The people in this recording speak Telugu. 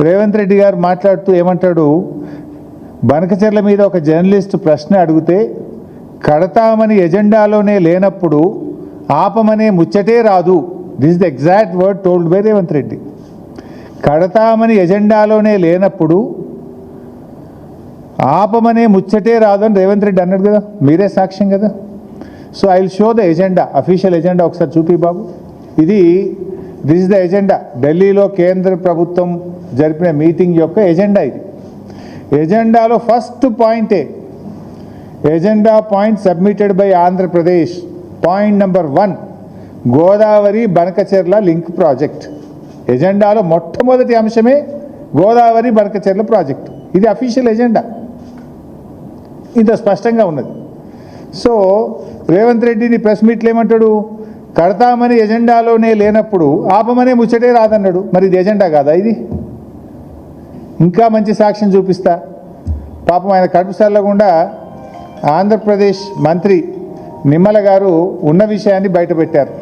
రేవంత్ రెడ్డి గారు మాట్లాడుతూ ఏమంటాడు? బనకచెర్ల మీద ఒక జర్నలిస్ట్ ప్రశ్న అడిగితే కడతామని ఎజెండాలోనే లేనప్పుడు ఆపమనే ముచ్చటే రాదు. This the exact word told by Revanth Reddy కడతామని ఎజెండాలోనే లేనప్పుడు ఆపమనే ముచ్చటే రాదు అని రేవంత్ రెడ్డి అన్నాడు కదా? మీరే సాక్ష్యం కదా? So I will show the agenda official agenda ఒకసారి చూపి బాబు. ఇది దిస్ ఇస్ ద ఎజెండా ఢిల్లీలో కేంద్ర ప్రభుత్వం జరిపిన మీటింగ్ యొక్క ఎజెండా ఇది. ఎజెండాలో ఫస్ట్ పాయింటే agenda point submitted by Andhra Pradesh. Point number one Godavari Banakacherla link project. ఎజెండాలో మొట్టమొదటి అంశమే గోదావరి బనకచెర్ల ప్రాజెక్టు. ఇది అఫీషియల్ ఎజెండా ఇంత స్పష్టంగా ఉన్నది. సో రేవంత్ రెడ్డిని ప్రెస్ మీట్లు ఏమంటాడు? కడతామని ఎజెండాలోనే లేనప్పుడు ఆపమనే ముచ్చటే రాదన్నాడు. మరి ఇది ఎజెండా కాదా ఇది? ఇంకా మంచి సాక్ష్యం చూపిస్తా. పాపం ఆయన కడుపు చల్లకుండా ఆంధ్రప్రదేశ్ మంత్రి నిమ్మల గారు ఉన్న విషయాన్ని బయటపెట్టారు.